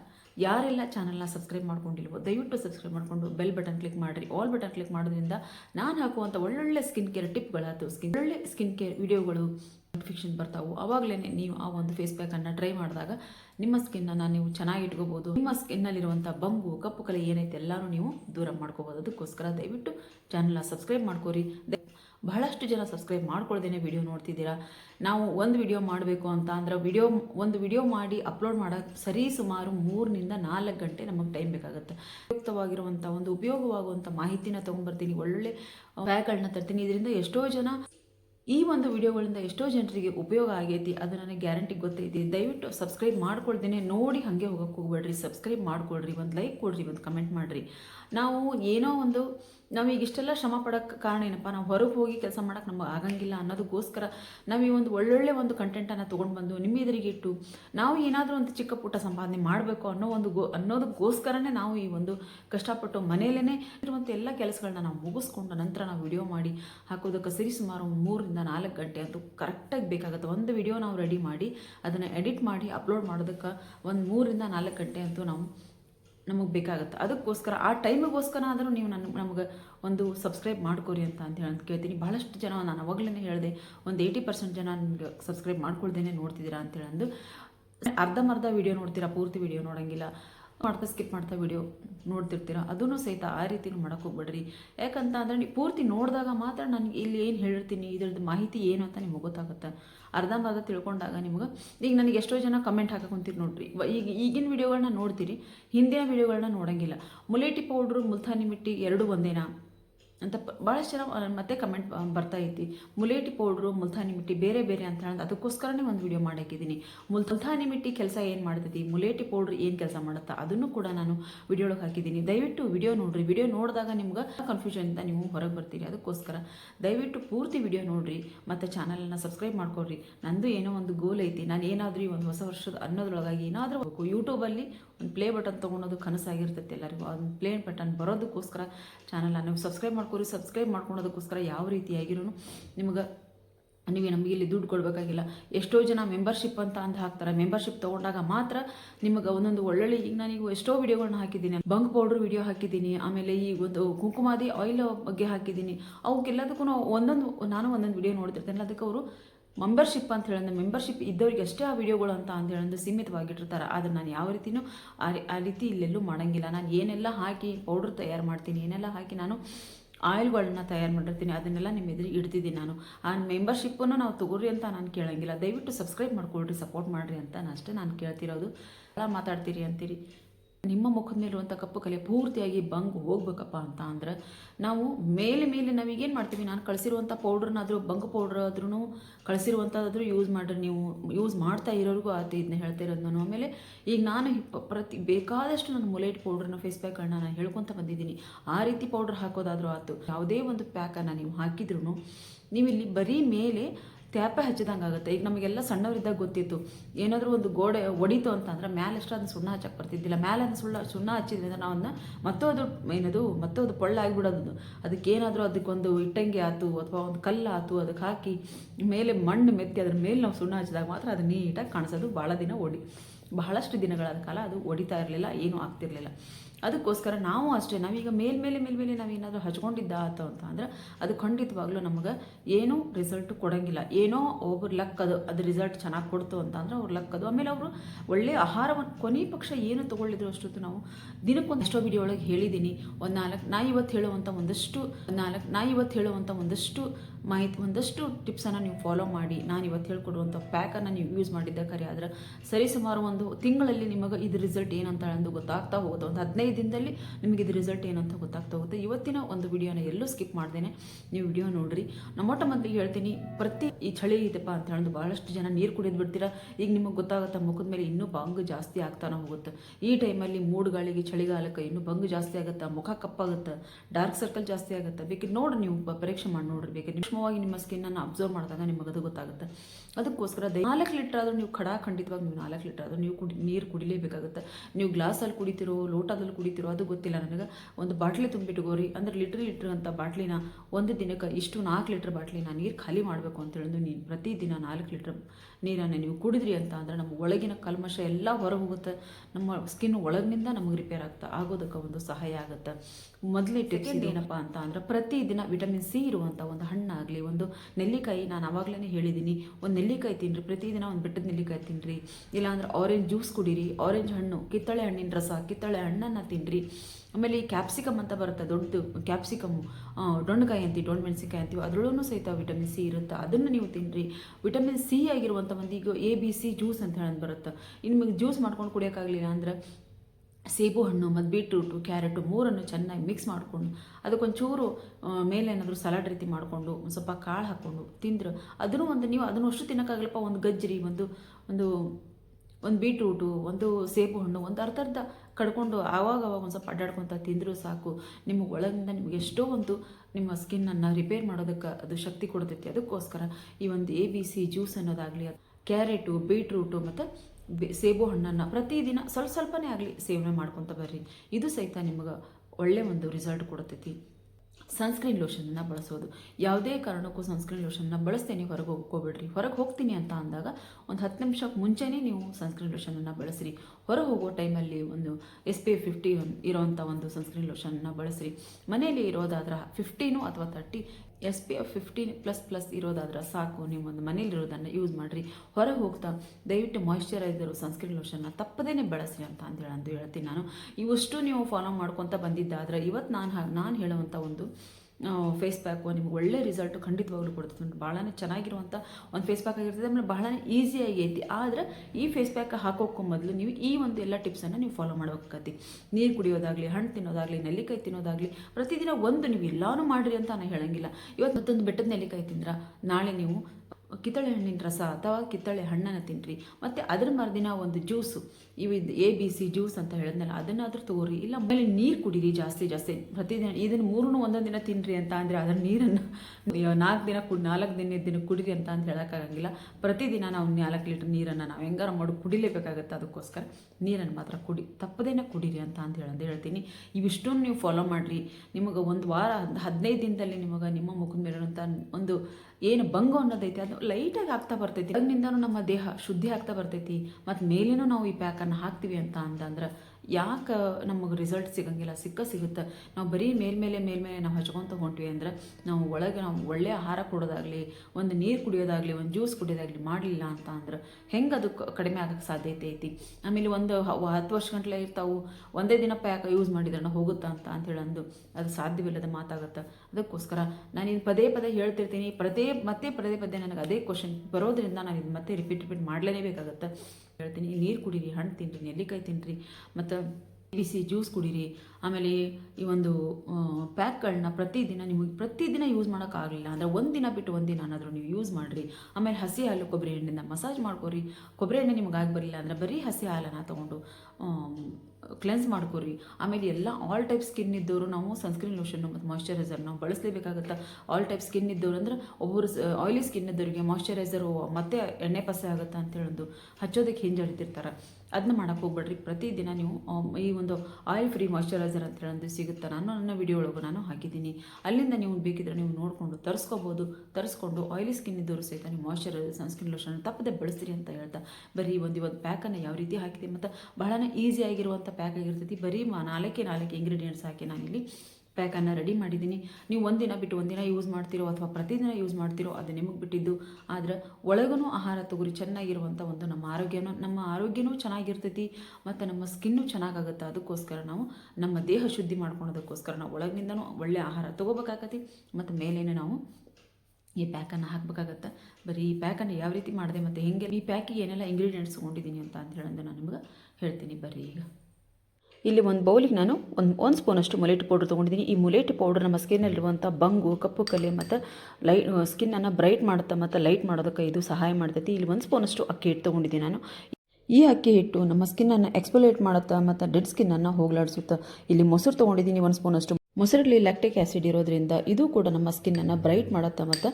ಯಾರೆಲ್ಲ ಚಾನಲ್ನ ಸಬ್ಸ್ಕ್ರೈಬ್ ಮಾಡ್ಕೊಂಡಿಲ್ವೋ, ದಯವಿಟ್ಟು ಸಬ್ಸ್ಕ್ರೈಬ್ ಮಾಡಿಕೊಂಡು ಬೆಲ್ ಬಟನ್ ಕ್ಲಿಕ್ ಮಾಡಿರಿ. ಆಲ್ ಬಟನ್ ಕ್ಲಿಕ್ ಮಾಡೋದ್ರಿಂದ ನಾನು ಹಾಕುವಂಥ ಒಳ್ಳೊಳ್ಳೆ ಸ್ಕಿನ್ ಕೇರ್ ಟಿಪ್ಗಳಾಯ್ತು ಸ್ಕಿನ್ ಒಳ್ಳೆ ಸ್ಕಿನ್ ಕೇರ್ ವಿಡಿಯೋಗಳು ನೋಟಿಫಿಕೇಶನ್ ಬರ್ತಾವೆ ಅವಾಗಲೇ ನೀವು ಆ ಒಂದು ಫೇಸ್ ಪ್ಯಾಕನ್ನು ಟ್ರೈ ಮಾಡಿದಾಗ ನಿಮ್ಮ ಸ್ಕಿನ್ನನ್ನು ನೀವು ಚೆನ್ನಾಗಿ ಇಟ್ಕೋಬೋದು. ನಿಮ್ಮ ಸ್ಕಿನ್ನಲ್ಲಿರುವಂಥ ಬಂಗು, ಕಪ್ಪು ಕಲೆ ಏನೈತೆ ಎಲ್ಲರೂ ನೀವು ದೂರ ಮಾಡ್ಕೋಬೋದು. ಅದಕ್ಕೋಸ್ಕರ ದಯವಿಟ್ಟು ಚಾನಲ್ನ ಸಬ್ಸ್ಕ್ರೈಬ್ ಮಾಡ್ಕೋರಿ. ಬಹಳಷ್ಟು ಜನ ಸಬ್ಸ್ಕ್ರೈಬ್ ಮಾಡ್ಕೊಳ್ದೇನೆ ವಿಡಿಯೋ ನೋಡ್ತಿದ್ದೀರಾ. ನಾವು ಒಂದು ವಿಡಿಯೋ ಮಾಡಬೇಕು ಅಂತ ಅಂದ್ರೆ ವಿಡಿಯೋ ಒಂದು ವಿಡಿಯೋ ಮಾಡಿ ಅಪ್ಲೋಡ್ ಮಾಡೋಕ್ಕೆ ಸರಿ ಸುಮಾರು ಮೂರರಿಂದ ನಾಲ್ಕು ಗಂಟೆ ನಮಗೆ ಟೈಮ್ ಬೇಕಾಗುತ್ತೆ. ಉಪಯುಕ್ತವಾಗಿರುವಂಥ ಒಂದು ಉಪಯೋಗವಾಗುವಂಥ ಮಾಹಿತಿನ ತೊಗೊಂಡ್ಬರ್ತೀನಿ ಒಳ್ಳೊಳ್ಳೆ ಪ್ಯಾಕ್ಗಳನ್ನ ತರ್ತೀನಿ. ಇದರಿಂದ ಎಷ್ಟೋ ಜನ ಈ ಒಂದು ವಿಡಿಯೋಗಳಿಂದ ಎಷ್ಟೋ ಜನರಿಗೆ ಉಪಯೋಗ ಆಗೈತಿ, ಅದು ನನಗೆ ಗ್ಯಾರಂಟಿ ಗೊತ್ತೈತಿ. ದಯವಿಟ್ಟು ಸಬ್ಸ್ಕ್ರೈಬ್ ಮಾಡ್ಕೊಳ್ತೀನಿ ನೋಡಿ ಹಾಗೆ ಹೋಗೋಕೆ ಹೋಗ್ಬೇಡ್ರಿ. ಸಬ್ಸ್ಕ್ರೈಬ್ ಮಾಡ್ಕೊಳ್ರಿ, ಒಂದು ಲೈಕ್ ಕೊಡ್ರಿ, ಒಂದು ಕಮೆಂಟ್ ಮಾಡಿರಿ. ನಾವು ಏನೋ ಒಂದು ನಾವೀಗ ಇಷ್ಟೆಲ್ಲ ಶ್ರಮ ಪಡೋಕ್ಕೆ ಕಾರಣ ಏನಪ್ಪ? ನಾವು ಹೊರಗೆ ಹೋಗಿ ಕೆಲಸ ಮಾಡೋಕ್ಕೆ ನಮಗೆ ಆಗಂಗಿಲ್ಲ ಅನ್ನೋದಕ್ಕೋಸ್ಕರ ನಾವು ಈ ಒಂದು ಒಳ್ಳೊಳ್ಳೆ ಒಂದು ಕಂಟೆಂಟನ್ನು ತೊಗೊಂಡು ಬಂದು ನಿಮ್ಮ ಎದುರಿಗೆ ಇಟ್ಟು ನಾವು ಏನಾದರೂ ಒಂದು ಚಿಕ್ಕ ಪುಟ್ಟ ಸಂಪಾದನೆ ಮಾಡಬೇಕು ಅನ್ನೋ ಒಂದು ಗೋ ಅನ್ನೋದಕ್ಕೋಸ್ಕರನೇ ನಾವು ಈ ಒಂದು ಕಷ್ಟಪಟ್ಟು ಮನೆಯಲ್ಲೇ ಇರುವಂಥ ಎಲ್ಲ ಕೆಲಸಗಳನ್ನ ನಾವು ಮುಗಿಸ್ಕೊಂಡು ನಂತರ ನಾವು ವಿಡಿಯೋ ಮಾಡಿ ಹಾಕೋದಕ್ಕೆ ಸರಿ ಸುಮಾರು ಮೂರರಿಂದ ನಾಲ್ಕು ಗಂಟೆ ಅಂತೂ ಕರೆಕ್ಟಾಗಿ ಬೇಕಾಗುತ್ತೆ. ಒಂದು ವಿಡಿಯೋ ನಾವು ರೆಡಿ ಮಾಡಿ ಅದನ್ನು ಎಡಿಟ್ ಮಾಡಿ ಅಪ್ಲೋಡ್ ಮಾಡೋದಕ್ಕೆ ಒಂದು ಮೂರರಿಂದ ನಾಲ್ಕು ಗಂಟೆ ಅಂತೂ ನಾವು ನಮಗೆ ಬೇಕಾಗುತ್ತೆ. ಅದಕ್ಕೋಸ್ಕರ ಆ ಟೈಮಿಗೋಸ್ಕರ ಆದರೂ ನೀವು ನನ್ನ ನಮಗೆ ಒಂದು ಸಬ್ಸ್ಕ್ರೈಬ್ ಮಾಡ್ಕೊರಿ ಅಂತ ಅಂತ ಹೇಳಿ ಕೇಳ್ತೀನಿ. ಭಾಳಷ್ಟು ಜನ ನಾನು ಅವಾಗಲೇ ಹೇಳಿದೆ, ಒಂದು ಏಯ್ಟಿ ಪರ್ಸೆಂಟ್ ಜನ ನಿಮಗೆ ಸಬ್ಸ್ಕ್ರೈಬ್ ಮಾಡ್ಕೊಳ್ದೇನೆ ನೋಡ್ತಿದ್ದೀರಾ ಅಂತೇಳಿ ಅಂದು ಅರ್ಧಮರ್ಧ ವಿಡಿಯೋ ನೋಡ್ತೀರಾ? ಪೂರ್ತಿ ವಿಡಿಯೋ ನೋಡೋಂಗಿಲ್ಲ. ಮಾಡ್ತಾ ಸ್ಕಿಪ್ ಮಾಡ್ತಾ ವಿಡಿಯೋ ನೋಡ್ತಿರ್ತೀರ? ಅದನ್ನು ಸಹಿತ ಆ ರೀತಿನೂ ಮಾಡೋಕೆ ಹೋಗ್ಬೇಡ್ರಿ. ಯಾಕಂತ ಅಂದರೆ ನೀವು ಪೂರ್ತಿ ನೋಡಿದಾಗ ಮಾತ್ರ ನನಗೆ ಇಲ್ಲಿ ಏನು ಹೇಳಿರ್ತೀನಿ ಇದ್ರದ್ದು ಮಾಹಿತಿ ಏನು ಅಂತ ನಿಮ್ಗೆ ಗೊತ್ತಾಗುತ್ತೆ. ಅರ್ಧಂಬರ್ಧ ತಿಳ್ಕೊಂಡಾಗ ನಿಮ್ಗೆ, ಈಗ ನನಗೆ ಎಷ್ಟೋ ಜನ ಕಮೆಂಟ್ ಹಾಕೊಂತೀರಿ ನೋಡ್ರಿ. ಈಗ ಈಗಿನ ವಿಡಿಯೋಗಳನ್ನ ನೋಡ್ತೀರಿ, ಹಿಂದಿನ ವಿಡಿಯೋಗಳನ್ನ ನೋಡೋಂಗಿಲ್ಲ. ಮುಲೇಟಿ ಪೌಡ್ರು ಮುಲ್ತಾನಿ ಮಿಟ್ಟಿ ಎರಡು ಒಂದೇನಾ? ಅಂತ ಭಾಳಷ್ಟು ಜನ ಮತ್ತೆ ಕಮೆಂಟ್ ಬರ್ತಾ ಐತಿ. ಮುಲೇಟಿ ಪೌಡ್ರು, ಮುಲ್ತಾನಿ ಮಿಟ್ಟಿ ಬೇರೆ ಬೇರೆ ಅಂತ ಹೇಳೋದು ಅದಕ್ಕೋಸ್ಕರನೇ ಒಂದು ವಿಡಿಯೋ ಮಾಡಾಕಿದ್ದೀನಿ ಮುಲ್ತಾನಿ ಮಿಟ್ಟಿ ಕೆಲಸ ಏನು ಮಾಡ್ತೈತಿ, ಮುಲೇಟಿ ಪೌಡ್ರ್ ಏನು ಕೆಲಸ ಮಾಡುತ್ತಾ, ಅದನ್ನು ಕೂಡ ನಾನು ವಿಡಿಯೋ ಒಳಗೆ ಹಾಕಿದ್ದೀನಿ ದಯವಿಟ್ಟು ವಿಡಿಯೋ ನೋಡ್ರಿ. ವಿಡಿಯೋ ನೋಡಿದಾಗ ನಿಮ್ಗೆ ಕನ್ಫ್ಯೂಷನಿಂದ ನೀವು ಹೊರಗೆ ಬರ್ತೀರಿ. ಅದಕ್ಕೋಸ್ಕರ ದಯವಿಟ್ಟು ಪೂರ್ತಿ ವಿಡಿಯೋ ನೋಡ್ರಿ. ಮತ್ತು ಚಾನಲನ್ನು ಸಬ್ಸ್ಕ್ರೈಬ್ ಮಾಡ್ಕೊಡ್ರಿ ನಂದು ಏನೋ ಒಂದು ಗೋಲ್ ಐತಿ. ನಾನು ಏನಾದರೂ ಒಂದು ಹೊಸ ವರ್ಷದ ಅನ್ನೋದ್ರೊಳಗಾಗಿ ಏನಾದರೂ ಯೂಟ್ಯೂಬಲ್ಲಿ ಪ್ಲೇ ಬಟನ್ ತೊಗೊಳೋದು ಕನಸಾಗಿರ್ತೈತೆ ಎಲ್ಲರಿಗೂ. ಒಂದು ಪ್ಲೇ ಬಟನ್ ಬರೋದಕ್ಕೋಸ್ಕರ ಚಾನಲ್ನ ನೀವು ಸಬ್ಸ್ಕ್ರೈಬ್ ಮಾಡ್ಕೊರಿ. ಸಬ್ಸ್ಕ್ರೈಬ್ ಮಾಡ್ಕೊಳೋದಕ್ಕೋಸ್ಕರ ಯಾವ ರೀತಿಯಾಗಿರೂ ನಿಮ್ಗೆ ನೀವು ನಮಗೆ ಇಲ್ಲಿ ದುಡ್ಡು ಕೊಡಬೇಕಾಗಿಲ್ಲ. ಎಷ್ಟೋ ಜನ ಮೆಂಬರ್ಶಿಪ್ ಅಂತ ಅಂತ ಹಾಕ್ತಾರೆ. ಮೆಂಬರ್ಶಿಪ್ ತೊಗೊಂಡಾಗ ಮಾತ್ರ ನಿಮಗೆ ಒಂದೊಂದು ಒಳ್ಳೊಳ್ಳೆ ಈಗ ನಾನೀಗ ಎಷ್ಟೋ ವಿಡಿಯೋಗಳನ್ನ ಹಾಕಿದ್ದೀನಿ. ಬಂಕ್ ಪೌಡ್ರ್ ವಿಡಿಯೋ ಹಾಕಿದ್ದೀನಿ. ಆಮೇಲೆ ಈ ಒಂದು ಕುಂಕುಮಾದಿ ಆಯಿಲ್ ಬಗ್ಗೆ ಹಾಕಿದ್ದೀನಿ. ಅವಕ್ಕೆಲ್ಲದಕ್ಕೂ ಒಂದೊಂದು, ನಾನು ಒಂದೊಂದು ವಿಡಿಯೋ ನೋಡ್ತಿರ್ತೇನೆ ಅದಕ್ಕೆ ಅವರು ಮೆಂಬರ್ಶಿಪ್ ಅಂತ ಹೇಳಿದ್ರೆ ಮೆಂಬರ್ಶಿಪ್ ಇದ್ದವ್ರಿಗೆ ಅಷ್ಟೇ ಆ ವಿಡಿಯೋಗಳು ಅಂತ ಅಂತ ಹೇಳಿದ್ರೆ ಸೀಮಿತವಾಗಿಟ್ಟಿರ್ತಾರೆ. ಆದರೆ ನಾನು ಯಾವ ರೀತಿಯೂ ಆ ಆ ರೀತಿ ಇಲ್ಲೆಲ್ಲೂ ಮಾಡೋಂಗಿಲ್ಲ. ನಾನು ಏನೆಲ್ಲ ಹಾಕಿ ಪೌಡ್ರ್ ತಯಾರು ಮಾಡ್ತೀನಿ, ಏನೆಲ್ಲ ಹಾಕಿ ನಾನು ಆಯಿಲ್ಗಳನ್ನ ತಯಾರು ಮಾಡಿರ್ತೀನಿ, ಅದನ್ನೆಲ್ಲ ನಿಮ್ಮ ಎದುರಿಗೆ ಇಡ್ತಿದ್ದೀನಿ ನಾನು. ಆ ಮೆಂಬರ್ಶಿಪ್ಪನ್ನು ನಾವು ತಗೋರಿ ಅಂತ ನಾನು ಕೇಳೋಂಗಿಲ್ಲ. ದಯವಿಟ್ಟು ಸಬ್ಸ್ಕ್ರೈಬ್ ಮಾಡ್ಕೊಳ್ರಿ ಸಪೋರ್ಟ್ ಮಾಡಿರಿ ಅಂತ ನಾನು ಅಷ್ಟೇ ನಾನು ಕೇಳ್ತಿರೋದು. ಎಲ್ಲ ಮಾತಾಡ್ತೀರಿ ಅಂತೀರಿ. ನಿಮ್ಮ ಮುಖದ ಮೇಲಿರುವಂಥ ಕಪ್ಪು ಕಲೆ ಪೂರ್ತಿಯಾಗಿ ಬಂಗ್ ಹೋಗ್ಬೇಕಪ್ಪ ಅಂತ ಅಂದ್ರೆ ನಾವು ಮೇಲೆ ಮೇಲೆ ನಾವೀಗೇನು ಮಾಡ್ತೀವಿ? ನಾನು ಕಳಿಸಿರುವಂಥ ಪೌಡ್ರನ್ನಾದರೂ, ಬಂಗ್ ಪೌಡ್ರ್ ಆದ್ರೂ ಕಳಿಸಿರುವಂಥದ್ದಾದರೂ ಯೂಸ್ ಮಾಡಿರಿ, ನೀವು ಯೂಸ್ ಮಾಡ್ತಾ ಇರೋರಿಗೂ ಆಯ್ತು ಇದನ್ನ ಹೇಳ್ತಾ ಇರೋದು ನಾನು ಆಮೇಲೆ ಈಗ ನಾನು ಪ್ರತಿ ಬೇಕಾದಷ್ಟು ನಾನು ಮುಲೇಟ್ ಪೌಡ್ರನ್ನ, ಫೇಸ್ ಪ್ಯಾಕ್ಗಳನ್ನ ನಾನು ಹೇಳ್ಕೊತ ಬಂದಿದ್ದೀನಿ. ಆ ರೀತಿ ಪೌಡ್ರ್ ಹಾಕೋದಾದರೂ ಆಯ್ತು ಯಾವುದೇ ಒಂದು ಪ್ಯಾಕನ್ನು ನೀವು ಹಾಕಿದ್ರೂ ನೀವು ಇಲ್ಲಿ ಬರೀ ಮೇಲೆ ತ್ಯಾಪೆ ಹಚ್ಚಿದಂಗೆ ಆಗುತ್ತೆ. ಈಗ ನಮಗೆಲ್ಲ ಸಣ್ಣವರಿದ್ದಾಗ ಗೊತ್ತಿತ್ತು, ಏನಾದರೂ ಒಂದು ಗೋಡೆ ಒಡಿತು ಅಂತಂದ್ರೆ ಮ್ಯಾಲೆ ಎಷ್ಟು ಅದನ್ನ ಸುಣ್ಣ ಹಚ್ಚಕ್ಕೆ ಬರ್ತಿದ್ದಿಲ್ಲ. ಮ್ಯಾಲೆ ಅದನ್ನ ಸುಳ್ಳ, ಸುಣ್ಣ ಹಚ್ಚಿದ್ರಿಂದ ನಾವು ಅದನ್ನ ಮತ್ತೂ ಅದು ಏನದು, ಮತ್ತೊಂದು ಪೊಳ್ಳ ಆಗಿಬಿಡೋದು ಅದಕ್ಕೇನಾದರೂ ಅದಕ್ಕೊಂದು ಇಟ್ಟಂಗಿ ಆಯ್ತು ಅಥವಾ ಒಂದು ಕಲ್ಲು ಆಯ್ತು ಅದಕ್ಕೆ ಹಾಕಿ ಮೇಲೆ ಮಣ್ಣು ಮೆತ್ತಿ ಅದ್ರ ಮೇಲೆ ನಾವು ಸುಣ್ಣ ಹಚ್ಚಿದಾಗ ಮಾತ್ರ ಅದು ನೀಟಾಗಿ ಕಾಣಿಸೋದು. ಭಾಳ ದಿನ ಓಡಿ, ಬಹಳಷ್ಟು ದಿನಗಳಾದ ಕಾಲ ಅದು ಒಡಿತಾ ಇರಲಿಲ್ಲ, ಏನೂ ಆಗ್ತಿರಲಿಲ್ಲ. ಅದಕ್ಕೋಸ್ಕರ ನಾವು ಅಷ್ಟೇ, ನಾವೀಗ ಮೇಲ್ಮೇಲೆ ಮೇಲ್ಮೇಲೆ ನಾವೇನಾದರೂ ಹಚ್ಕೊಂಡಿದ್ದ ಆತ ಅಂತ ಅಂದ್ರೆ ಅದು ಖಂಡಿತವಾಗ್ಲೂ ನಮಗೆ ಏನೂ ರಿಸಲ್ಟ್ ಕೊಡೋಂಗಿಲ್ಲ. ಏನೋ ಒಬ್ಬರು ಲಕ್ ಅದು ಅದು ರಿಸಲ್ಟ್ ಚೆನ್ನಾಗಿ ಕೊಡ್ತು ಅಂತ ಅಂದ್ರೆ ಅವ್ರ ಲಕ್ ಅದು. ಆಮೇಲೆ ಅವರು ಒಳ್ಳೆಯ ಆಹಾರವನ್ನು ಕೊನೆ ಪಕ್ಷ ಏನು ತೊಗೊಳ್ಳಿದ್ರು ಅಷ್ಟೊತ್ತು ನಾವು ದಿನಕ್ಕೊಂದಷ್ಟೋ ವಿಡಿಯೋ ಒಳಗೆ ಹೇಳಿದ್ದೀನಿ ಒಂದು ನಾಲ್ಕು ನಾ ಇವತ್ತು ಹೇಳುವಂಥ ಒಂದಷ್ಟು ನಾಲ್ಕು ನಾ ಇವತ್ತು ಹೇಳುವಂಥ ಒಂದಷ್ಟು ಮಾಹಿತಿ, ಒಂದಷ್ಟು ಟಿಪ್ಸನ್ನು ನೀವು ಫಾಲೋ ಮಾಡಿ. ನಾನು ಇವತ್ತು ಹೇಳ್ಕೊಡುವಂಥ ಪ್ಯಾಕನ್ನು ನೀವು ಯೂಸ್ ಮಾಡಿದ್ದೆ ಕರೆ ಆದರೆ ಸರಿಸುಮಾರು ಒಂದು ತಿಂಗಳಲ್ಲಿ ನಿಮಗೆ ಇದು ರಿಸಲ್ಟ್ ಏನಂತ ಅಂದು ಗೊತ್ತಾಗ್ತಾ ಹೋಗುತ್ತೆ ಒಂದು ಹದಿನೈದು ದಿನದಲ್ಲಿ ನಿಮಗೆ ಇದು ರಿಸಲ್ಟ್ ಏನಂತ ಗೊತ್ತಾಗ್ತಾ ಹೋಗುತ್ತೆ. ಇವತ್ತಿನ ಒಂದು ವಿಡಿಯೋನ ಎಲ್ಲೂ ಸ್ಕಿಪ್ ಮಾಡ್ದೇನೆ. ನೀವು ವಿಡಿಯೋ ನೋಡ್ರಿ. ನಮ್ಮ ಮೊಟ್ಟ ಮೊದಲಿಗೆ ಹೇಳ್ತೀನಿ, ಪ್ರತಿ ಈ ಚಳಿ ಇದೆಪ್ಪ ಅಂತ ಹೇಳೋದು ಭಾಳಷ್ಟು ಜನ ನೀರು ಕುಡಿದು ಬಿಡ್ತೀರಾ? ಈಗ ನಿಮಗೆ ಗೊತ್ತಾಗುತ್ತೆ, ಮುಖದ ಮೇಲೆ ಇನ್ನೂ ಬಂಗು ಜಾಸ್ತಿ ಆಗ್ತಾನೆ ಹೋಗುತ್ತೆ ಈ ಟೈಮಲ್ಲಿ ಮೂಡ್ ಗಾಳಿಗೆ ಚಳಿಗಾಲಕ್ಕೆ ಇನ್ನೂ ಬಂಗು ಜಾಸ್ತಿ ಆಗುತ್ತೆ? ಮುಖ ಕಪ್ಪಾಗುತ್ತೆ? ಡಾರ್ಕ್ ಸರ್ಕಲ್ ಜಾಸ್ತಿ ಆಗುತ್ತೆ? ಬೇಕಿದ್ರೆ ನೋಡಿ ನೀವು ಪರೀಕ್ಷೆ ಮಾಡಿ ನೋಡ್ರಿ. ಬೇಕಿದ್ರೆ ಸೂಕ್ಷ್ಮವಾಗಿ ನಿಮ್ಮ ಸ್ಕಿನ್ನನ್ನು ಅಬ್ಸರ್ವ್ ಮಾಡಿದಾಗ ಅದು ಗೊತ್ತಾಗುತ್ತೆ. ಅದಕ್ಕೋಸ್ಕರ ನಾಲ್ಕು ಲೀಟ್ರ್ ಆದರೂ ನೀವು ಖಡಾ ಖಂಡಿತವಾಗಿ ನೀವು ನಾಲ್ಕು ಲೀಟ್ರ್ ಆದರೂ ನೀವು ಕುಡಿ ನೀರು ಕುಡಿಲೇಬೇಕಾಗುತ್ತೆ? ನೀವು ಗ್ಲಾಸಲ್ಲಿ ಕುಡಿತಿರೋ, ಲೋಟದಲ್ಲಿ ಕುಡಿತಿರೋ ಅದು ಗೊತ್ತಿಲ್ಲ ನನಗೆ. ಒಂದು ಬಾಟ್ಲಿ ತುಂಬಿಟ್ಕೋರಿ ಅಂದ್ರೆ ಲೀಟ್ರ್ ಲೀಟ್ರ್ ಅಂತ ಬಾಟ್ಲಿನ ಒಂದು ದಿನಕ್ಕೆ ಇಷ್ಟು ನಾಲ್ಕು ಲೀಟ್ರ್ ಬಾಟ್ಲಿನ ನೀರು ಖಾಲಿ ಮಾಡಬೇಕು ಅಂತ ಹೇಳಿದ್ರು. ನೀನು ಪ್ರತಿದಿನ ನಾಲ್ಕು ಲೀಟ್ರ್ ನೀರನ್ನು ನೀವು ಕುಡಿದ್ರಿ ಅಂತ ಅಂದರೆ ನಮ್ಮ ಒಳಗಿನ ಕಲ್ಮಶ ಎಲ್ಲ ಹೊರ ಹೋಗುತ್ತೆ ನಮ್ಮ ಸ್ಕಿನ್ ಒಳಗಿನಿಂದ ನಮಗೆ ರಿಪೇರ್ ಆಗ್ತಾ ಆಗೋದಕ್ಕೆ ಒಂದು ಸಹಾಯ ಆಗುತ್ತೆ. ಮೊದಲೇ ಟಿಪ್ಸ್ ಏನಪ್ಪ ಅಂತ ಅಂದ್ರೆ ಪ್ರತಿದಿನ ವಿಟಮಿನ್ ಸಿ ಇರುವಂಥ ಒಂದು ಹಣ್ಣಾಗಲಿ ಒಂದು ನೆಲ್ಲಿಕಾಯಿ ನಾನು ಆವಾಗಲೇ ಹೇಳಿದ್ದೀನಿ ಒಂದು ನೆಲ್ಲಿಕಾಯಿ ತಿನ್ನಿರಿ ಪ್ರತಿದಿನ ಒಂದು ಬೆಟ್ಟದ ನೆಲ್ಲಿಕಾಯಿ ತಿನ್ನಿರಿ ಇಲ್ಲಾಂದ್ರೆ ಆರೆಂಜ್ ಜ್ಯೂಸ್ ಕುಡೀರಿ ಆರೆಂಜ್ ಹಣ್ಣು ಕಿತ್ತಳೆ ಹಣ್ಣಿನ ರಸ ಕಿತ್ತಳೆ ಹಣ್ಣನ್ನು ತಿನ್ನಿರಿ ಆಮೇಲೆ ಈ ಕ್ಯಾಪ್ಸಿಕಮ್ ಅಂತ ಬರುತ್ತೆ ದೊಡ್ಡದು ಕ್ಯಾಪ್ಸಿಕಮ್ಮು ಡೊಣ್ಣಕಾಯಿ ಅಂತೀವಿ ಡೊಣ್ ಮೆಣಸಿನ್ಕಾಯಿ ಅಂತೀವಿ ಅದರೊಳಗೂ ಸಹಿತ ವಿಟಮಿನ್ ಸಿ ಇರುತ್ತೆ ಅದನ್ನು ನೀವು ತಿನ್ನಿರಿ ವಿಟಮಿನ್ ಸಿ ಆಗಿರುವಂಥ ಒಂದು ಈಗ ಎ ಬಿ ಸಿ ಜ್ಯೂಸ್ ಅಂತ ಹೇಳೋದು ಬರುತ್ತೆ. ಇನ್ನು ನಿಮಗೆ ಜ್ಯೂಸ್ ಮಾಡ್ಕೊಂಡು ಕುಡಿಯೋಕ್ಕಾಗಲಿಲ್ಲ ಅಂದ್ರೆ ಸೇಬು ಹಣ್ಣು ಮತ್ತು ಬೀಟ್ರೂಟು ಕ್ಯಾರೆಟು ಮೂರನ್ನು ಚೆನ್ನಾಗಿ ಮಿಕ್ಸ್ ಮಾಡಿಕೊಂಡು ಅದಕ್ಕೊಂಚೂರು ಮೇಲೆ ಏನಾದರೂ ಸಲಾಡ್ ರೀತಿ ಮಾಡಿಕೊಂಡು, ಒಂದು ಸ್ವಲ್ಪ ಕಾಳು ಹಾಕ್ಕೊಂಡು ತಿಂದ್ರೆ. ಅದನ್ನು ಒಂದು ನೀವು ಅದನ್ನು ಅಷ್ಟು ತಿನ್ನೋಕ್ಕಾಗಲ್ಲಪ್ಪ, ಒಂದು ಗಜ್ಜರಿ, ಒಂದು ಒಂದು ಒಂದು ಬೀಟ್ರೂಟು, ಒಂದು ಸೇಬು ಹಣ್ಣು, ಒಂದು ಅರ್ಧ ಅರ್ಧ ಕಡ್ಕೊಂಡು ಆವಾಗ ಆವಾಗ ಒಂದು ಸ್ವಲ್ಪ ಅಡ್ಡಾಡ್ಕೊತ ತಿಂದರೂ ಸಾಕು. ನಿಮ್ಮ ಒಳಗಿಂದ ನಿಮಗೆ ಎಷ್ಟೋ ಒಂದು ನಿಮ್ಮ ಸ್ಕಿನ್ನನ್ನು ರಿಪೇರ್ ಮಾಡೋದಕ್ಕೆ ಅದು ಶಕ್ತಿ ಕೊಡ್ತೈತಿ. ಅದಕ್ಕೋಸ್ಕರ ಈ ಒಂದು ಎ ಬಿ ಸಿ ಜ್ಯೂಸ್ ಅನ್ನೋದಾಗಲಿ, ಕ್ಯಾರೆಟು, ಬೀಟ್ರೂಟು ಮತ್ತು ಸೇಬು ಹಣ್ಣನ್ನು ಪ್ರತಿದಿನ ಸ್ವಲ್ಪ ಸ್ವಲ್ಪನೇ ಆಗಲಿ ಸೇವನೆ ಮಾಡ್ಕೊತ ಬರ್ರಿ. ಇದು ಸಹಿತ ನಿಮಗೆ ಒಳ್ಳೆ ಒಂದು ರಿಸಲ್ಟ್ ಕೊಡ್ತೈತಿ. ಸನ್ಸ್ಕ್ರೀನ್ ಲೋಷನನ್ನು ಬಳಸೋದು. ಯಾವುದೇ ಕಾರಣಕ್ಕೂ ಸನ್ಸ್ಕ್ರೀನ್ ಲೋಷನ್ನ ಬಳಸ್ತೇನೆ, ಹೊರಗೆ ಹೋಗ್ಕೋಬೇಡ್ರಿ. ಹೊರಗೆ ಹೋಗ್ತೀನಿ ಅಂತ ಅಂದಾಗ ಒಂದು ಹತ್ತು ನಿಮಿಷಕ್ಕೆ ಮುಂಚೆನೇ ನೀವು ಸನ್ಸ್ಕ್ರೀನ್ ಲೋಷನನ್ನು ಬಳಸ್ರಿ. ಹೊರಗೆ ಹೋಗೋ ಟೈಮಲ್ಲಿ ಒಂದು ಎಸ್ ಪಿ ಎಫ್ ಫಿಫ್ಟಿ ಇರೋವಂಥ ಒಂದು ಸನ್ಸ್ಕ್ರೀನ್ ಲೋಷನ್ನ ಬಳಸ್ರಿ. ಮನೆಯಲ್ಲಿ ಇರೋದಾದ್ರೆ ಫಿಫ್ಟೀನು ಅಥವಾ thirty S P F fifteen plus plus ಇರೋದಾದ್ರೆ ಸಾಕು ನೀವು ಒಂದು ಮನೇಲಿರೋದನ್ನು ಯೂಸ್ ಮಾಡಿರಿ. ಹೊರಗೆ ಹೋಗ್ತಾ ದಯವಿಟ್ಟು ಮಾಯಿಶ್ಚರೈಸರು ಸನ್ಸ್ಕ್ರೀನ್ ಲೋಷನ್ನ ತಪ್ಪದೇ ಬಳಸಿ ಅಂತ ಅಂತ ಹೇಳಿ ಅಂದು ಹೇಳ್ತೀನಿ ನಾನು. ಇವಷ್ಟು ನೀವು ಫಾಲೋ ಮಾಡ್ಕೊತ ಬಂದಿದ್ದಾದ್ರೆ ಇವತ್ತು ನಾನು ನಾನು ಹೇಳುವಂಥ ಒಂದು ಫೇಸ್ ಪ್ಯಾಕು ನಿಮ್ಗೆ ಒಳ್ಳೆ ರಿಸಲ್ಟ್ ಖಂಡಿತವಾಗ್ಲೂ ಕೊಡ್ತದೆ ಭಾಳನೇ ಚೆನ್ನಾಗಿರುವಂಥ ಒಂದು ಫೇಸ್ ಪ್ಯಾಕ್ ಆಗಿರ್ತದೆ. ಆಮೇಲೆ ಬಹಳನೇ ಈಸಿಯಾಗಿ ಐತಿ. ಆದರೆ ಈ ಫೇಸ್ ಪ್ಯಾಕ್ ಹಾಕೋಕ್ಕೂ ಮೊದಲು ನೀವು ಈ ಒಂದು ಎಲ್ಲ ಟಿಪ್ಸನ್ನು ನೀವು ಫಾಲೋ ಮಾಡ್ಬೇಕಾಗತ್ತೆ ನೀರು ಕುಡಿಯೋದಾಗಲಿ, ಹಣ್ಣು ತಿನ್ನೋದಾಗಲಿ, ನೆಲ್ಲಿಕಾಯಿ ತಿನ್ನೋದಾಗಲಿ, ಪ್ರತಿದಿನ ಒಂದು ನೀವು ಎಲ್ಲಾನು ಮಾಡಿರಿ ಅಂತ ನಾನು ಹೇಳೋಂಗಿಲ್ಲ. ಇವತ್ತು ಮತ್ತೊಂದು ಬೆಟ್ಟದ ನೆಲ್ಲಿಕಾಯಿ ತಿಂದ್ರ, ನಾಳೆ ನೀವು ಕಿತ್ತಳೆ ಹಣ್ಣಿನ ರಸ ಅಥವಾ ಕಿತ್ತಳೆ ಹಣ್ಣನ್ನು ತಿನ್ನಿರಿ ಮತ್ತು ಅದ್ರ ಮರುದಿನ ಒಂದು ಜ್ಯೂಸು ಇವು ಎ ಬಿ ಸಿ ಜ್ಯೂಸ್ ಅಂತ ಹೇಳಿದ್ನಲ್ಲ, ಅದನ್ನಾದ್ರೂ ತಗೋರಿ. ಇಲ್ಲ ಮೇಲೆ ನೀರು ಕುಡೀರಿ ಜಾಸ್ತಿ ಜಾಸ್ತಿ. ಪ್ರತಿದಿನ ಇದನ್ನು ಮೂರನ್ನು ಒಂದೊಂದು ದಿನ ತಿನ್ನಿರಿ ಅಂತ ಅಂದರೆ ಅದರ ನೀರನ್ನು ನಾಲ್ಕು ದಿನ ಕುಡಿ, ನಾಲ್ಕು ದಿನ ದಿನ ಕುಡೀರಿ ಅಂತ ಅಂತ ಹೇಳೋಕ್ಕಾಗಂಗಿಲ್ಲ. ಪ್ರತಿದಿನ ನಾವು ನಾಲ್ಕು ಲೀಟ್ರ್ ನೀರನ್ನು ನಾವು ಹೆಂಗಾರ ಮಾಡಿ, ಕುಡಿಲೇಬೇಕಾಗತ್ತೆ ಅದಕ್ಕೋಸ್ಕರ. ನೀರನ್ನು ಮಾತ್ರ ಕುಡಿ, ತಪ್ಪದೇನೆ ಕುಡೀರಿ ಅಂತ ಅಂತ ಹೇಳಂದು ಹೇಳ್ತೀನಿ. ಇವಿಷ್ಟೊಂದು ನೀವು ಫಾಲೋ ಮಾಡಿರಿ. ನಿಮಗೆ ಒಂದು ವಾರ, ಹದ್- ಹದಿನೈದು ದಿನದಲ್ಲಿ ನಿಮಗೆ ನಿಮ್ಮ ಮುಖದ ಮೇಲಿರುವಂಥ ಒಂದು ಏನು ಭಂಗ ಅನ್ನೋದೈತೆ, ಅದು ಲೈಟಾಗಿ ಆಗ್ತಾ ಬರ್ತೈತಿ. ಅದರಿಂದನೂ ನಮ್ಮ ದೇಹ ಶುದ್ಧಿ ಆಗ್ತಾ ಬರ್ತೈತಿ. ಮತ್ತು ಮೇಲೇನೂ ನಾವು ಈ ಪ್ಯಾಕನ್ನು ಹಾಕ್ತೀವಿ ಅಂತ ಅಂತಂದ್ರೆ ಯಾಕೆ ನಮಗೆ ರಿಸಲ್ಟ್ ಸಿಗಂಗಿಲ್ಲ, ಸಿಕ್ಕ ಸಿಗುತ್ತೆ. ನಾವು ಬರೀ ಮೇಲ್ಮೇಲೆ ಮೇಲ್ಮೇಲೆ ನಾವು ಹಚ್ಕೊತ ಹೊಂಟ್ವಿ ಅಂದ್ರೆ ನಾವು ಒಳಗೆ ನಾವು ಒಳ್ಳೆಯ ಆಹಾರ ಕೊಡೋದಾಗಲಿ, ಒಂದು ನೀರು ಕುಡಿಯೋದಾಗಲಿ, ಒಂದು ಜ್ಯೂಸ್ ಕುಡಿಯೋದಾಗಲಿ ಮಾಡಲಿಲ್ಲ ಅಂತ ಅಂದ್ರೆ ಹೆಂಗೆ ಅದು ಕಡಿಮೆ ಆಗೋಕ್ಕೆ ಸಾಧ್ಯತೆ ಐತಿ ಆಮೇಲೆ ಒಂದು ಹತ್ತು ವರ್ಷ ಗಂಟಲೆ ಇರ್ತಾವು, ಒಂದೇ ದಿನ ಪ್ಯಾಕ್ ಯೂಸ್ ಮಾಡಿದ್ರೆ ಹೋಗುತ್ತಾ ಅಂತ ಅಂತ ಅಂದು ಅದು ಸಾಧ್ಯವಿಲ್ಲದ ಮಾತಾಗುತ್ತೆ. ಅದಕ್ಕೋಸ್ಕರ ನಾನು ಇದು ಪದೇ ಪದೇ ಹೇಳ್ತಿರ್ತೀನಿ ಪದೇ ಮತ್ತೆ ಪದೇ ಪದೇ ನನಗೆ ಅದೇ ಕ್ವಶನ್ ಬರೋದ್ರಿಂದ ನಾನು ಇದು ಮತ್ತೆ ರಿಪೀಟ್ ರಿಪೀಟ್ ಮಾಡಲೇಬೇಕಾಗತ್ತೆ ಹೇಳ್ತೀನಿ ನೀರು ಕುಡೀರಿ, ಹಣ್ಣು ತಿನ್ನಿರಿ ನೆಲ್ಲಿಕಾಯಿ ತಿನ್ನಿರಿ ಮತ್ತು ಬಿಸಿ ಜ್ಯೂಸ್ ಕುಡೀರಿ, ಆಮೇಲೆ ಈ ಒಂದು ಪ್ಯಾಕ್ಗಳನ್ನ ಪ್ರತಿದಿನ ನಿಮಗೆ ಪ್ರತಿದಿನ ಯೂಸ್ ಮಾಡೋಕ್ಕಾಗಲಿಲ್ಲ ಅಂದರೆ ಒಂದಿನ ಬಿಟ್ಟು ಒಂದಿನ ಏನಾದರೂ ನೀವು ಯೂಸ್ ಮಾಡಿರಿ. ಆಮೇಲೆ ಹಸಿ ಹಾಲು ಕೊಬ್ಬರಿ ಎಣ್ಣೆಯಿಂದ ಮಸಾಜ್ ಮಾಡ್ಕೊರಿ. ಕೊಬ್ಬರಿ ಎಣ್ಣೆ ನಿಮಗೆ ಆಗಿ ಬರಲಿಲ್ಲ ಅಂದರೆ ಬರೀ ಹಸಿ ಹಾಲನ್ನು ತೊಗೊಂಡು ಕ್ಲೆನ್ಸ್ ಮಾಡ್ಕೊರಿ. ಆಮೇಲೆ ಎಲ್ಲ ಆಲ್ ಟೈಪ್ ಸ್ಕಿನ್ ಇದ್ದವರು ನಾವು ಸನ್ಸ್ಕ್ರೀನ್ ಲೋಷನ್ನು ಮತ್ತು ಮಾಯಿಶ್ಚರೈಸರ್ ನಾವು ಬಳಸಲೇಬೇಕಾಗುತ್ತೆ. ಆಲ್ ಟೈಪ್ ಸ್ಕಿನ್ ಇದ್ದವ್ರು ಅಂದ್ರೆ ಒಬ್ಬರು ಆಯಿಲಿ ಸ್ಕಿನ್ ಇದ್ದವರಿಗೆ ಮಾಯಶ್ಚರೈಸರು ಮತ್ತೆ ಎಣ್ಣೆ ಪಸೆ ಆಗುತ್ತೆ ಅಂತ ಹೇಳೋದು ಹಚ್ಚೋದಕ್ಕೆ ಹಿಂಜರಿತಿರ್ತಾರೆ. ಅದನ್ನ ಮಾಡೋಕೆ ಹೋಗ್ಬೇಡ್ರಿ. ಪ್ರತಿದಿನ ನೀವು ಈ ಒಂದು ಆಯಿಲ್ ಫ್ರೀ ಮಾಯ್ಶ್ಚರೈಸರ್ ಅಂತ ಹೇಳೋದು ಸಿಗುತ್ತೆ? ನಾನು ನನ್ನ ವಿಡಿಯೋ ಒಳಗೆ ನಾನು ಹಾಕಿದ್ದೀನಿ. ಅಲ್ಲಿಂದ ನೀವು ಬೇಕಿದ್ರೆ ನೀವು ನೋಡಿಕೊಂಡು ತರಿಸ್ಕೋಬೋದು. ತರಿಸ್ಕೊಂಡು ಆಯಿಲಿ ಸ್ಕಿನ್ ಇದ್ದವರು ಸಹಿತ ನೀವು ಮಾಯಶ್ಚರೈಸರ್ ಸನ್ಸ್ಕ್ರೀನ್ ಲೋಷನ್ ತಪ್ಪದೆ ಬಳಸ್ತೀರಿ ಅಂತ ಹೇಳ್ತಾ, ಬರೀ ಒಂದು ಇವತ್ತು ಪ್ಯಾಕನ್ನು ಯಾವ ರೀತಿ ಹಾಕಿದೆ ಮತ್ತು ಬಹಳ ಈಸಿ ಆಗಿರುವಂಥ ಪ್ಯಾಕ್ ಆಗಿರ್ತೈತಿ. ಬರೀ ಮಾ ನಾಲ್ಕೇ ನಾಲ್ಕು ಇಂಗ್ರೀಡಿಯೆಂಟ್ಸ್ ಹಾಕಿ ನಾನಿಲ್ಲಿ ಪ್ಯಾಕನ್ನು ರೆಡಿ ಮಾಡಿದ್ದೀನಿ. ನೀವು ಒಂದಿನ ಬಿಟ್ಟು ಒಂದಿನ ಯೂಸ್ ಮಾಡ್ತಿರೋ ಅಥವಾ ಪ್ರತಿದಿನ ಯೂಸ್ ಮಾಡ್ತಿರೋ ಅದು ನಿಮಗೆ ಬಿಟ್ಟಿದ್ದು. ಆದರೆ ಒಳಗೂ ಆಹಾರ ತೊಗರಿ ಚೆನ್ನಾಗಿರುವಂಥ ಒಂದು ನಮ್ಮ ಆರೋಗ್ಯನೂ ನಮ್ಮ ಆರೋಗ್ಯನೂ ಚೆನ್ನಾಗಿರ್ತೈತಿ ಮತ್ತು ನಮ್ಮ ಸ್ಕಿನ್ನು ಚೆನ್ನಾಗುತ್ತೆ ಅದಕ್ಕೋಸ್ಕರ ನಾವು ನಮ್ಮ ದೇಹ ಶುದ್ಧಿ ಮಾಡ್ಕೊಳೋದಕ್ಕೋಸ್ಕರ ನಾವು ಒಳಗಿನಿಂದನೂ ಒಳ್ಳೆಯ ಆಹಾರ ತೊಗೋಬೇಕಾಗತ್ತೆ ಮತ್ತು ಮೇಲೇನೆ ನಾವು ಈ ಪ್ಯಾಕನ್ನು ಹಾಕಬೇಕಾಗತ್ತೆ. ಬರೀ ಈ ಪ್ಯಾಕನ್ನು ಯಾವ ರೀತಿ ಮಾಡಿದೆ ಮತ್ತು ಹೆಂಗೆ, ಈ ಪ್ಯಾಕಿಗೆ ಏನೆಲ್ಲ ಇಂಗ್ರೀಡಿಯೆಂಟ್ಸ್ ತೊಗೊಂಡಿದ್ದೀನಿ ಅಂತ ಅಂತ ನಾನು ನಿಮ್ಗೆ ಹೇಳ್ತೀನಿ. ಬರ್ರಿ ಈಗ. ಇಲ್ಲಿ ಒಂದು ಬೌಲಿಗೆ ನಾನು ಒಂದು ಒಂದು ಸ್ಪೂನಷ್ಟು ಮುಲೇಟ್ ಪೌಡ್ರ್ ತೊಗೊಂಡಿದ್ದೀನಿ ಈ ಮುಲೇಟ್ ಪೌಡ್ರ್ ನಮ್ಮ ಸ್ಕಿನ್ನಲ್ಲಿರುವಂಥ ಬಂಗು, ಕಪ್ಪು ಕಲೆ ಮತ್ತು ಲೈ ಸ್ಕಿನ್ನನ್ನು ಬ್ರೈಟ್ ಮಾಡುತ್ತೆ ಮತ್ತು ಲೈಟ್ ಮಾಡೋದಕ್ಕೆ ಇದು ಸಹಾಯ ಮಾಡ್ತೈತಿ. ಇಲ್ಲಿ ಒಂದು ಸ್ಪೂನಷ್ಟು ಅಕ್ಕಿ ಹಿಟ್ಟು ತೊಗೊಂಡಿದ್ದೀನಿ ನಾನು. ಈ ಅಕ್ಕಿ ಹಿಟ್ಟು ನಮ್ಮ ಸ್ಕಿನ್ನನ್ನು ಎಕ್ಸ್ಪೊಲೇಟ್ ಮಾಡುತ್ತಾ ಮತ್ತು ಡೆಡ್ ಸ್ಕಿನ್ನನ್ನು ಹೋಗಲಾಡಿಸುತ್ತಾ. ಇಲ್ಲಿ ಮೊಸರು ತೊಗೊಂಡಿದ್ದೀನಿ ಒಂದು ಸ್ಪೂನಷ್ಟು ಮೊಸರಲ್ಲಿ ಲ್ಯಾಕ್ಟಿಕ್ ಆ್ಯಸಿಡ್ ಇರೋದ್ರಿಂದ ಇದು ಕೂಡ ನಮ್ಮ ಸ್ಕಿನ್ನನ್ನು ಬ್ರೈಟ್ ಮಾಡುತ್ತೆ ಮತ್ತು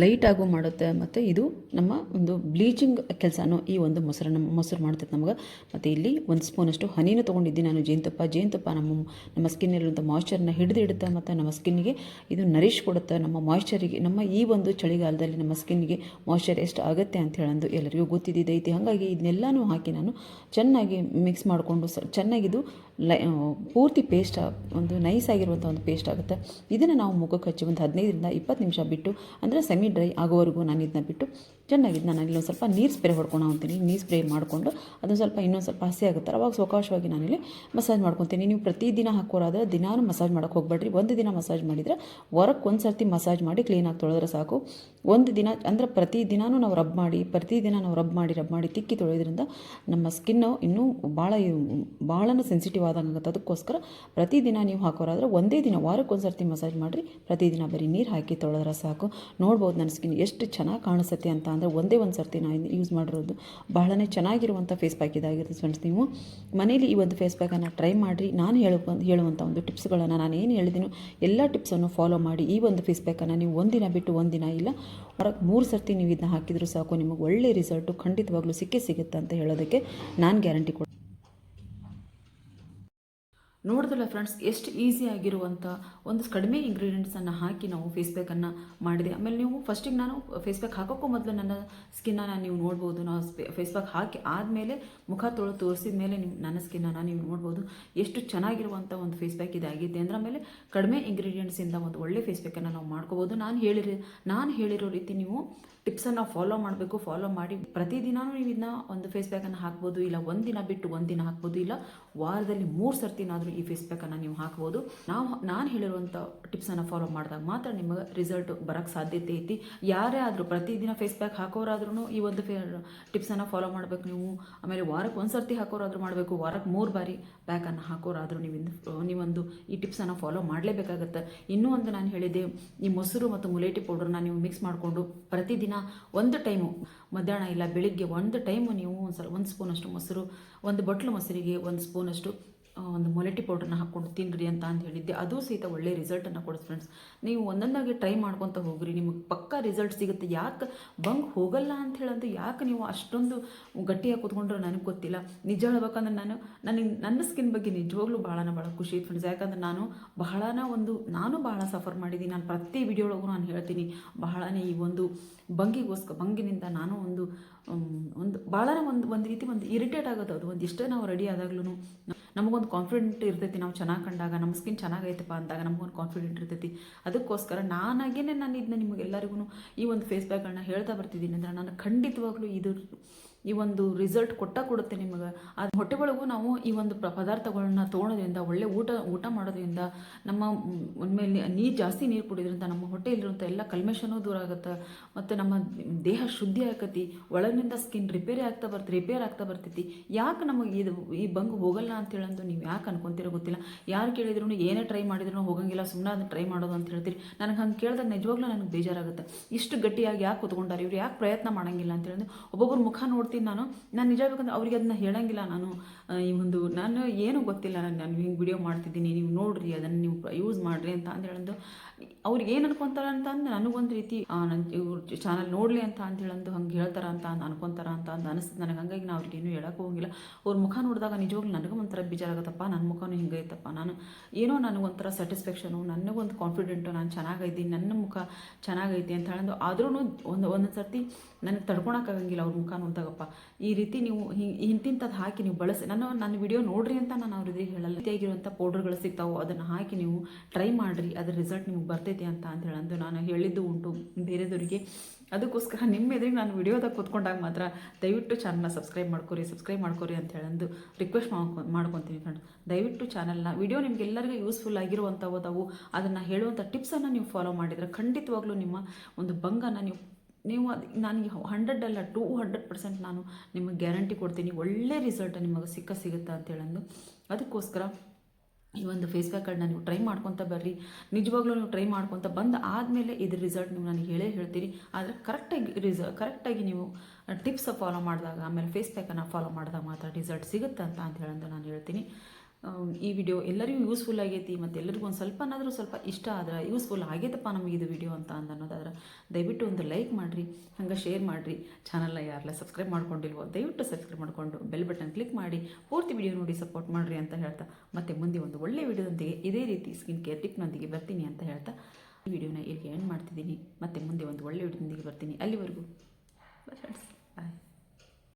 ಲೈಟ್ ಆಗು ಮಾಡುತ್ತೆ ಮತ್ತು ಇದು ನಮ್ಮ ಒಂದು ಬ್ಲೀಚಿಂಗ್ ಕೆಲಸನೂ ಈ ಒಂದು ಮೊಸರನ್ನು ಮೊಸರು ಮಾಡ್ತೈತೆ ನಮಗೆ. ಮತ್ತು ಇಲ್ಲಿ ಒಂದು ಸ್ಪೂನಷ್ಟು ಹನಿನೂ ತೊಗೊಂಡಿದ್ದೀನಿ ನಾನು, ಜೇನುತುಪ್ಪ ಜೇನುತುಪ್ಪ ನಮ್ಮ ನಮ್ಮ ಸ್ಕಿನ್ನಲ್ಲಿರುವಂಥ ಮಾಯ್ಶ್ಚರ್ನ ಹಿಡಿದು ಇಡುತ್ತೆ ಮತ್ತು ನಮ್ಮ ಸ್ಕಿನ್ನಿಗೆ ಇದು ನರಿಶ್ ಕೊಡುತ್ತೆ, ನಮ್ಮ ಮಾಯ್ಶ್ಚರಿಗೆ ನಮ್ಮ ಈ ಒಂದು ಚಳಿಗಾಲದಲ್ಲಿ ನಮ್ಮ ಸ್ಕಿನ್ನಿಗೆ ಮಾಯ್ಶ್ಚರ್ ಎಷ್ಟು ಆಗುತ್ತೆ ಅಂತ ಹೇಳಂದು ಎಲ್ಲರಿಗೂ ಗೊತ್ತಿದ್ದೈತಿ ಹಾಗಾಗಿ ಇದನ್ನೆಲ್ಲನೂ ಹಾಕಿ ನಾನು ಚೆನ್ನಾಗಿ ಮಿಕ್ಸ್ ಮಾಡಿಕೊಂಡು ಸ ಚೆನ್ನಾಗಿದು ಲೈ ಪೂರ್ತಿ ಪೇಸ್ಟ್ ಒಂದು ನೈಸ್ ಆಗಿರುವಂಥ ಒಂದು ಪೇಸ್ಟ್ ಆಗುತ್ತೆ. ಇದನ್ನು ನಾವು ಮುಖಕ್ಕೆ ಹಚ್ಚಿ ಒಂದು ಹದಿನೈದರಿಂದ ಇಪ್ಪತ್ತು ನಿಮಿಷ ಬಿಟ್ಟು, ಅಂದರೆ ಸೆಮಿ ಡ್ರೈ ಆಗೋವರೆಗೂ ನಾನು ಇದನ್ನ ಬಿಟ್ಟು ಚೆನ್ನಾಗಿ ನಾನು ಇಲ್ಲಿ ಒಂದು ಸ್ವಲ್ಪ ನೀರು ಸ್ಪ್ರೇ ಹೊಡ್ಕೊಂಡು ಅಂತೀನಿ. ನೀರು ಸ್ಪ್ರೇ ಮಾಡಿಕೊಂಡು ಅದನ್ನು ಸ್ವಲ್ಪ ಇನ್ನೊಂದು ಸ್ವಲ್ಪ ಹಸಿ ಆಗುತ್ತೆ. ಅವಾಗ ಸಾವಕಾಶವಾಗಿ ನಾನಿಲ್ಲಿ ಮಸಾಜ್ ಮಾಡ್ಕೊತೀನಿ. ನೀವು ಪ್ರತಿದಿನ ಹಾಕೋರಾದ್ರೆ ದಿನಾನು ಮಸಾಜ್ ಮಾಡೋಕೆ ಹೋಗ್ಬೇಡ್ರಿ. ಒಂದು ದಿನ ಮಸಾಜ್ ಮಾಡಿದರೆ ವಾರಕ್ಕೆ ಒಂದು ಸರ್ತಿ ಮಸಾಜ್ ಮಾಡಿ ಕ್ಲೀನಾಗಿ ತೊಳೆದ್ರೆ ಸಾಕು. ಒಂದು ದಿನ, ಅಂದರೆ ದಿನಾನು ನಾವು ರಬ್ ಮಾಡಿ ಪ್ರತಿದಿನ ನಾವು ರಬ್ ಮಾಡಿ ರಬ್ ಮಾಡಿ ತಿಕ್ಕಿ ತೊಳೆಯೋದ್ರಿಂದ ನಮ್ಮ ಸ್ಕಿನ್ನು ಇನ್ನೂ ಭಾಳ ಭಾಳನೇ ಸೆನ್ಸಿಟಿವ್ ಆದಂಗೆ ಆಗುತ್ತೆ. ಅದಕ್ಕೋಸ್ಕರ ಪ್ರತಿದಿನ ನೀವು ಹಾಕೋರಾದ್ರೆ ಒಂದೇ ದಿನ ವಾರಕ್ಕೆ ಸರ್ತಿ ಮಸಾಜ್ ಮಾಡಿರಿ. ಪ್ರತಿದಿನ ಬರೀ ನೀರು ಹಾಕಿ ತೊಳೆದ್ರೆ ಸಾಕು. ನೋಡ್ಬೋದು ನನ್ನ ಸ್ಕಿನ್ ಎಷ್ಟು ಚೆನ್ನಾಗಿ ಕಾಣಿಸುತ್ತೆ ಅಂತ ಅಂದರೆ ಒಂದೇ ಒಂದು ಸರ್ತಿ ನಾನು ಯೂಸ್ ಮಾಡಿರೋದು. ಬಹಳನೇ ಚೆನ್ನಾಗಿರುವಂಥ ಫೇಸ್ ಪ್ಯಾಕ್ ಇದಾಗಿರುತ್ತೆ ಫ್ರೆಂಡ್ಸ್ ನೀವು. ಮನೇಲಿ ಈ ಒಂದು ಫೇಸ್ ಪ್ಯಾಕನ್ನು ಟ್ರೈ ಮಾಡಿರಿ. ನಾನು ಹೇಳು ಹೇಳುವಂಥ ಒಂದು ಟಿಪ್ಸ್ಗಳನ್ನು ನಾನು ಏನು ಹೇಳಿದ್ದೀನೋ ಎಲ್ಲ ಟಿಪ್ಸನ್ನು ಫಾಲೋ ಮಾಡಿ. ಈ ಒಂದು ಫೇಸ್ ಪ್ಯಾಕನ್ನು ನೀವು ಒಂದಿನ ಬಿಟ್ಟು ಒಂದಿನ ಇಲ್ಲ ಹೊರಗೆ ಮೂರು ಸರ್ತಿ ನೀವು ಇದನ್ನ ಹಾಕಿದರೂ ಸಾಕು. ನಿಮಗೆ ಒಳ್ಳೆ ರಿಸಲ್ಟು ಖಂಡಿತವಾಗ್ಲೂ ಸಿಕ್ಕೇ ಸಿಗುತ್ತೆ ಅಂತ ಹೇಳೋದಕ್ಕೆ ನಾನು ಗ್ಯಾರಂಟಿ ಕೊಡ್ತೀನಿ. ನೋಡಿದ್ರಲ್ಲ ಫ್ರೆಂಡ್ಸ್ ಎಷ್ಟು ಈಸಿ ಆಗಿರುವಂಥ ಒಂದು ಕಡಿಮೆ ಇಂಗ್ರೀಡಿಯೆಂಟ್ಸನ್ನು ಹಾಕಿ ನಾವು ಫೇಸ್ ಪ್ಯಾಕನ್ನು ಮಾಡಿದೆ. ಆಮೇಲೆ ನೀವು ಫಸ್ಟಿಗೆ ನಾನು ಫೇಸ್ ಪ್ಯಾಕ್ ಹಾಕೋಕ್ಕೂ ಮೊದಲು ನನ್ನ ಸ್ಕಿನ್ನನ್ನು ನೀವು ನೋಡ್ಬೋದು. ನಾವು ಫೇಸ್ ಪ್ಯಾಕ್ ಹಾಕಿ ಆದಮೇಲೆ ಮುಖ ತೊಳೆದು ತೋರಿಸಿದ ಮೇಲೆ ನಿಮ್ಮ ನನ್ನ ಸ್ಕಿನ್ನನ್ನು ನೀವು ನೋಡ್ಬೋದು. ಎಷ್ಟು ಚೆನ್ನಾಗಿರುವಂಥ ಒಂದು ಫೇಸ್ ಪ್ಯಾಕ್ ಇದಾಗಿದೆ ಅಂದ್ರೆ ಆಮೇಲೆ ಕಡಿಮೆ ಇಂಗ್ರೀಡಿಯೆಂಟ್ಸಿಂದ ಒಂದು ಒಳ್ಳೆ ಫೇಸ್ ಪ್ಯಾಕನ್ನು ನಾವು ಮಾಡ್ಕೋಬೋದು. ನಾನು ಹೇಳಿರೋ ನಾನು ಹೇಳಿರೋ ರೀತಿ ನೀವು ಟಿಪ್ಸನ್ನು ಫಾಲೋ ಮಾಡಬೇಕು ಫಾಲೋ ಮಾಡಿ ಪ್ರತಿದಿನವೂ ನೀವು ಇದನ್ನ ಒಂದು ಫೇಸ್ ಪ್ಯಾಕನ್ನು ಹಾಕ್ಬೋದು, ಇಲ್ಲ ಒಂದಿನ ಬಿಟ್ಟು ಒಂದಿನ ಹಾಕ್ಬೋದು, ಇಲ್ಲ ವಾರದಲ್ಲಿ ಮೂರು ಸರ್ತಿನಾದರೂ ಈ ಫೇಸ್ ಪ್ಯಾಕನ್ನು ನೀವು ಹಾಕ್ಬೋದು. ನಾವು, ನಾನು ಹೇಳಿರುವಂಥ ಟಿಪ್ಸನ್ನು ಫಾಲೋ ಮಾಡಿದಾಗ ಮಾತ್ರ ನಿಮಗೆ ರಿಸಲ್ಟ್ ಬರೋಕ್ಕೆ ಸಾಧ್ಯತೆ ಐತಿ. ಯಾರೇ ಆದರೂ ಪ್ರತಿದಿನ ಫೇಸ್ ಪ್ಯಾಕ್ ಹಾಕೋರಾದ್ರೂ ಈ ಒಂದು ಫೇ ಟಿಪ್ಸನ್ನು ಫಾಲೋ ಮಾಡಬೇಕು ನೀವು. ಆಮೇಲೆ ವಾರಕ್ಕೆ ಒಂದು ಸರ್ತಿ ಹಾಕೋರಾದರೂ ಮಾಡಬೇಕು ವಾರಕ್ಕೆ ಮೂರು ಬಾರಿ ಪ್ಯಾಕನ್ನು ಹಾಕೋರಾದರೂ ನೀವು ನೀವೊಂದು ಈ ಟಿಪ್ಸನ್ನು ಫಾಲೋ ಮಾಡಲೇಬೇಕಾಗತ್ತೆ. ಇನ್ನೂ ಒಂದು ನಾನು ಹೇಳಿದೆ ಈ ಮೊಸರು ಮತ್ತು ಮುಲೇಟಿ ಪೌಡರ್ನ ನೀವು ಮಿಕ್ಸ್ ಮಾಡಿಕೊಂಡು ಪ್ರತಿದಿನ ಒಂದು ಟೈಮು ಮಧ್ಯಾಹ್ನ ಇಲ್ಲ ಬೆಳಿಗ್ಗೆ ಒಂದು ಟೈಮು ನೀವು ಒಂದು ಸಲ ಒಂದು ಸ್ಪೂನಷ್ಟು ಮೊಸರು, ಒಂದು ಬಟ್ಲು ಮೊಸರಿಗೆ ಒಂದು ಸ್ಪೂನಷ್ಟು ಒಂದು ಮೊಲೆಟಿ ಪೌಡ್ರನ್ನ ಹಾಕ್ಕೊಂಡು ತಿನ್ನಿರಿ ಅಂತ ಅಂತ ಹೇಳಿದ್ದೆ. ಅದು ಸಹಿತ ಒಳ್ಳೆ ರಿಸಲ್ಟನ್ನು ಕೊಡುತ್ತೆ ಫ್ರೆಂಡ್ಸ್ ನೀವು ಒಂದೊಂದಾಗಿ ಟ್ರೈ ಮಾಡ್ಕೊತ ಹೋಗ್ರಿ. ನಿಮಗೆ ಪಕ್ಕಾ ರಿಸಲ್ಟ್ ಸಿಗುತ್ತೆ. ಯಾಕೆ ಬಂಗ್ ಹೋಗಲ್ಲ ಅಂತ ಹೇಳಂದು ಯಾಕೆ ನೀವು ಅಷ್ಟೊಂದು ಗಟ್ಟಿಯಾಗಿ ಕೂತ್ಕೊಂಡ್ರೆ ನನಗೆ ಗೊತ್ತಿಲ್ಲ. ನಿಜ ಹೇಳ್ಬೇಕಂದ್ರೆ ನಾನು, ನನಗೆ, ನನ್ನ ಸ್ಕಿನ್ ಬಗ್ಗೆ ನಿಜವಾಗ್ಲೂ ಭಾಳ ಭಾಳ ಖುಷಿ ಫ್ರೆಂಡ್ಸ್ ಯಾಕಂದ್ರೆ ನಾನು ಬಹಳನ ಒಂದು, ನಾನು ಭಾಳ ಸಫರ್ ಮಾಡಿದ್ದೀನಿ ನಾನು ಪ್ರತಿ ವಿಡಿಯೋ ಒಳಗೂ ನಾನು ಹೇಳ್ತೀನಿ, ಬಹಳನೇ ಈ ಒಂದು ಬಂಗಿಗೋಸ್ಕರ, ಬಂಗಿನಿಂದ ನಾನು ಒಂದು ಒಂದು ಭಾಳ ಒಂದು ಒಂದು ರೀತಿ ಒಂದು ಇರಿಟೇಟ್ ಆಗುತ್ತೆ ಅದು. ಒಂದು ಇಷ್ಟೇ ನಾವು ರೆಡಿ ಆದಾಗ್ಲೂ ನಮಗೊಂದು ಕಾನ್ಫಿಡೆಂಟ್ ಇರ್ತೈತಿ. ನಾವು ಚೆನ್ನಾಗಿ ಕಂಡಾಗ ನಮ್ಮ ಸ್ಕಿನ್ ಚೆನ್ನಾಗೈತಪ್ಪ ಅಂದಾಗ ನಮಗೊಂದು ಕಾನ್ಫಿಡೆಂಟ್ ಇರ್ತೈತಿ. ಅದಕ್ಕೋಸ್ಕರ ನಾನಾಗೇನೆ ನಾನು ಇದನ್ನ ನಿಮಗೆಲ್ಲರಿಗೂ ಈ ಒಂದು ಫೇಸ್ಬ್ಯಾಕ್ಗಳನ್ನ ಹೇಳ್ತಾ ಬರ್ತಿದ್ದೀನಿ ಅಂದ್ರೆ ನಾನು ಖಂಡಿತವಾಗ್ಲೂ ಇದು ಈ ಒಂದು ರಿಸಲ್ಟ್ ಕೊಟ್ಟ ಕೊಡುತ್ತೆ ನಿಮಗೆ. ಅದು ಹೊಟ್ಟೆ ಒಳಗೂ ನಾವು ಈ ಒಂದು ಪದಾರ್ಥಗಳನ್ನ ತೊಗೊಳೋದ್ರಿಂದ ಒಳ್ಳೆ ಊಟ ಊಟ ಮಾಡೋದ್ರಿಂದ ನಮ್ಮ ಒಂದ್ಮೇಲೆ ನೀರು ಜಾಸ್ತಿ ನೀರು ಕುಡಿಯೋದ್ರಿಂದ ನಮ್ಮ ಹೊಟ್ಟೆಯಲ್ಲಿರುವಂಥ ಎಲ್ಲ ಕಲ್ಮೇಶನೂ ದೂರ ಆಗುತ್ತೆ. ಮತ್ತು ನಮ್ಮ ದೇಹ ಶುದ್ಧಿ ಆಕತಿ ಒಳಗಿನಿಂದ ಸ್ಕಿನ್ ರಿಪೇರಿ ಆಗ್ತಾ ಬರ್ತ ರಿಪೇರ್ ಆಗ್ತಾ ಬರ್ತೈತಿ. ಯಾಕೆ ನಮಗೆ ಇದು, ಈ ಬಂಗು ಹೋಗಲ್ಲ ಅಂತೇಳಂದು ನೀವು ಯಾಕೆ ಅನ್ಕೊಂತೀರೋ ಗೊತ್ತಿಲ್ಲ. ಯಾರು ಕೇಳಿದ್ರು ಏನೇ ಟ್ರೈ ಮಾಡಿದ್ರು ಹೋಗಂಗಿಲ್ಲ ಸುಮ್ಮನೆ ಅದನ್ನ ಟ್ರೈ ಮಾಡೋದು ಅಂತ ಹೇಳ್ತೀರಿ. ನನಗೆ ಹಂಗೆ ಕೇಳಿದಾಗ ನಿಜವಾಗ್ಲೂ ನನಗೆ ಬೇಜಾರಾಗುತ್ತೆ. ಇಷ್ಟು ಗಟ್ಟಿಯಾಗಿ ಯಾಕೆ ಕುತ್ಕೊಂಡಾರೆ ಇವ್ರು? ಯಾಕೆ ಪ್ರಯತ್ನ ಮಾಡಂಗಿಲ್ಲ ಅಂತ ಹೇಳಿದ್ರೆ ಒಬ್ಬೊಬ್ಬರು ಮುಖ ನೋಡ್ತೀನಿ ನಾನು. ನಾನು ನಿಜ ಬೇಕಂದ್ರೆ ಅವ್ರಿಗೆ ಅದನ್ನ ಹೇಳಂಗಿಲ್ಲ ನಾನು. ಈ ಒಂದು ನಾನು ಏನೂ ಗೊತ್ತಿಲ್ಲ ನಾನು ನಾನು ಹಿಂಗೆ ವಿಡಿಯೋ ಮಾಡ್ತಿದ್ದೀನಿ, ನೀವು ನೋಡ್ರಿ, ಅದನ್ನು ನೀವು ಯೂಸ್ ಮಾಡಿರಿ ಅಂತ ಅಂತ ಹೇಳಂದು. ಅವ್ರಿಗೆ ಏನು ಅನ್ಕೊಂತಾರೆ ಅಂತ ಅಂದ್ರೆ ನನಗೊಂದು ರೀತಿ ನನ್ನ ಇವ್ರ ಚಾನಲ್ ನೋಡಲಿ ಅಂತ ಅಂತ ಹೇಳಂದು ಹಂಗೆ ಹೇಳ್ತಾರ ಅಂತ ಅಂದ್ ಅನ್ಕೊಂತಾರ ಅಂತ ಅಂತ ಅನಿಸ್ತದೆ. ನನಗೆ ಹಂಗಾಗಿ ನಾನು ಅವ್ರಿಗೆ ಏನು ಹೇಳಕ್ಕೆ ಹೋಗಿಲ್ಲ ಅವ್ರ ಮುಖ ನೋಡಿದಾಗ ನಿಜವಾಗ್ಲೂ ನನಗೂ ಒಂಥರ ಬೇಜಾರಾಗುತ್ತಪ್ಪ. ನನ್ನ ಮುಖನೂ ಹಿಂಗೈತಪ್ಪ. ನಾನು ಏನೋ ನನಗೊಂಥರ ಸ್ಯಾಟಿಸ್ಫ್ಯಾಕ್ಷನು ನನಗೊಂದು ಕಾನ್ಫಿಡೆಂಟು ನಾನು ಚೆನ್ನಾಗೈತೀನಿ ನನ್ನ ಮುಖ ಚೆನ್ನಾಗೈತಿ ಅಂತ ಹೇಳಂದು. ಆದ್ರೂ ಒಂದು ಒಂದೊಂದು ಸರ್ತಿ ನನಗೆ ತಡ್ಕೊಳಕ್ಕಾಗಂಗಿಲ್ಲ ಅವ್ರ ಮುಖ ನೋಡಿದಾಗ. ನೋಡಪ್ಪ ಈ ರೀತಿ ನೀವು ಇಂತಿಂಥದ್ದು ಹಾಕಿ ನೀವು ಬಳಸಿ. ನಾನು ನನ್ನ ವಿಡಿಯೋ ನೋಡ್ರಿ ಅಂತ ನಾನು ಅವ್ರಿಗೆ ಹೇಳಲ್ಲ. ರೀತಿಯಾಗಿರುವಂಥ ಪೌಡರ್ಗಳು ಸಿಗ್ತಾವೆ ಅದನ್ನು ಹಾಕಿ ನೀವು ಟ್ರೈ ಮಾಡಿರಿ. ಅದ್ರ ರಿಸಲ್ಟ್ ನಿಮ್ಗೆ ಬರ್ತೈತಿ ಅಂತ ಅಂತ ಹೇಳಂದು ನಾನು ಹೇಳಿದ್ದು ಉಂಟು ಬೇರೆದವರಿಗೆ. ಅದಕ್ಕೋಸ್ಕರ ನಿಮ್ಮ ಎದುರಿಗೆ ನಾನು ವಿಡಿಯೋದಾಗ ಕೂತ್ಕೊಂಡಾಗ ಮಾತ್ರ ದಯವಿಟ್ಟು ಚಾನಲ್ನ ಸಬ್ಸ್ಕ್ರೈಬ್ ಮಾಡ್ಕೊರಿ ಸಬ್ಸ್ಕ್ರೈಬ್ ಮಾಡ್ಕೊರಿ ಅಂತ ಹೇಳಂದು ರಿಕ್ವೆಸ್ಟ್ ಮಾಡ್ಕೊ ಮಾಡ್ಕೊತೀನಿ ಫ್ರೆಂಡ್ ದಯವಿಟ್ಟು ಚಾನಲ್ನ ವಿಡಿಯೋ ನಿಮ್ಗೆ ಎಲ್ಲರಿಗೂ ಯೂಸ್ಫುಲ್ ಆಗಿರುವಂಥವು ಅದನ್ನು ಹೇಳುವಂಥ ಟಿಪ್ಸನ್ನು ನೀವು ಫಾಲೋ ಮಾಡಿದರೆ ಖಂಡಿತವಾಗ್ಲೂ ನಿಮ್ಮ ಒಂದು ಭಂಗನ ನೀವು ನೀವು ಅದು ನನಗೆ ಹಂಡ್ರೆಡ್ ಅಲ್ಲ ಟೂ ಹಂಡ್ರೆಡ್ ಪರ್ಸೆಂಟ್ ನಾನು ನಿಮಗೆ ಗ್ಯಾರಂಟಿ ಕೊಡ್ತೀನಿ, ಒಳ್ಳೆ ರಿಸಲ್ಟ್ ನಿಮಗೆ ಸಿಕ್ಕ ಸಿಗುತ್ತಾ ಅಂತ ಹೇಳಂದು. ಅದಕ್ಕೋಸ್ಕರ ಈ ಒಂದು ಫೇಸ್ ಪ್ಯಾಕನ್ನು ನೀವು ಟ್ರೈ ಮಾಡ್ಕೊತ ಬರ್ರಿ. ನಿಜವಾಗ್ಲೂ ನೀವು ಟ್ರೈ ಮಾಡ್ಕೊತ ಬಂದು ಆದಮೇಲೆ ಇದ್ರ ರಿಸಲ್ಟ್ ನೀವು ನನಗೆ ಹೇಳೇ ಹೇಳ್ತೀರಿ ಆದರೆ ಕರೆಕ್ಟಾಗಿ ರಿಸ ಕರೆಕ್ಟಾಗಿ ನೀವು ಟಿಪ್ಸ್ ಫಾಲೋ ಮಾಡಿದಾಗ, ಆಮೇಲೆ ಫೇಸ್ ಪ್ಯಾಕನ್ನು ಫಾಲೋ ಮಾಡಿದಾಗ ಮಾತ್ರ ರಿಸಲ್ಟ್ ಸಿಗುತ್ತೆ ಅಂತ ಅಂತ ಹೇಳಂದು ನಾನು ಹೇಳ್ತೀನಿ. ಈ ವಿಡಿಯೋ ಎಲ್ಲರಿಗೂ ಯೂಸ್ಫುಲ್ ಆಗೈತಿ ಮತ್ತು ಎಲ್ಲರಿಗೂ ಒಂದು ಸ್ವಲ್ಪನಾದರೂ ಸ್ವಲ್ಪ ಇಷ್ಟ ಆದ್ರೆ ಯೂಸ್ಫುಲ್ ಆಗೈತಪ್ಪ ನಮಗೆ ಇದು ವಿಡಿಯೋ ಅಂತ ಅಂದ ಅನ್ನೋದಾದ್ರೆ ದಯವಿಟ್ಟು ಒಂದು ಲೈಕ್ ಮಾಡಿರಿ, ಹಂಗೆ ಶೇರ್ ಮಾಡಿರಿ. ಚಾನಲ್ನ ಯಾರಲ್ಲ ಸಬ್ಸ್ಕ್ರೈಬ್ ಮಾಡ್ಕೊಂಡಿಲ್ವೋ, ದಯವಿಟ್ಟು ಸಬ್ಸ್ಕ್ರೈಬ್ ಮಾಡಿಕೊಂಡು ಬೆಲ್ ಬಟನ್ ಕ್ಲಿಕ್ ಮಾಡಿ, ಪೂರ್ತಿ ವಿಡಿಯೋ ನೋಡಿ ಸಪೋರ್ಟ್ ಮಾಡಿರಿ ಅಂತ ಹೇಳ್ತಾ, ಮತ್ತೆ ಮುಂದೆ ಒಂದು ಒಳ್ಳೆಯ ವಿಡಿಯೋದೊಂದಿಗೆ ಇದೇ ರೀತಿ ಸ್ಕಿನ್ ಕೇರ್ ಟಿಪ್ನೊಂದಿಗೆ ಬರ್ತೀನಿ ಅಂತ ಹೇಳ್ತಾ, ಈ ವಿಡಿಯೋನ ಇಲ್ಲಿಗೆ ಎಂಡ್ ಮಾಡ್ತಿದ್ದೀನಿ. ಮತ್ತು ಮುಂದೆ ಒಂದು ಒಳ್ಳೆಯ ವಿಡಿಯೋದೊಂದಿಗೆ ಬರ್ತೀನಿ. ಅಲ್ಲಿವರೆಗೂ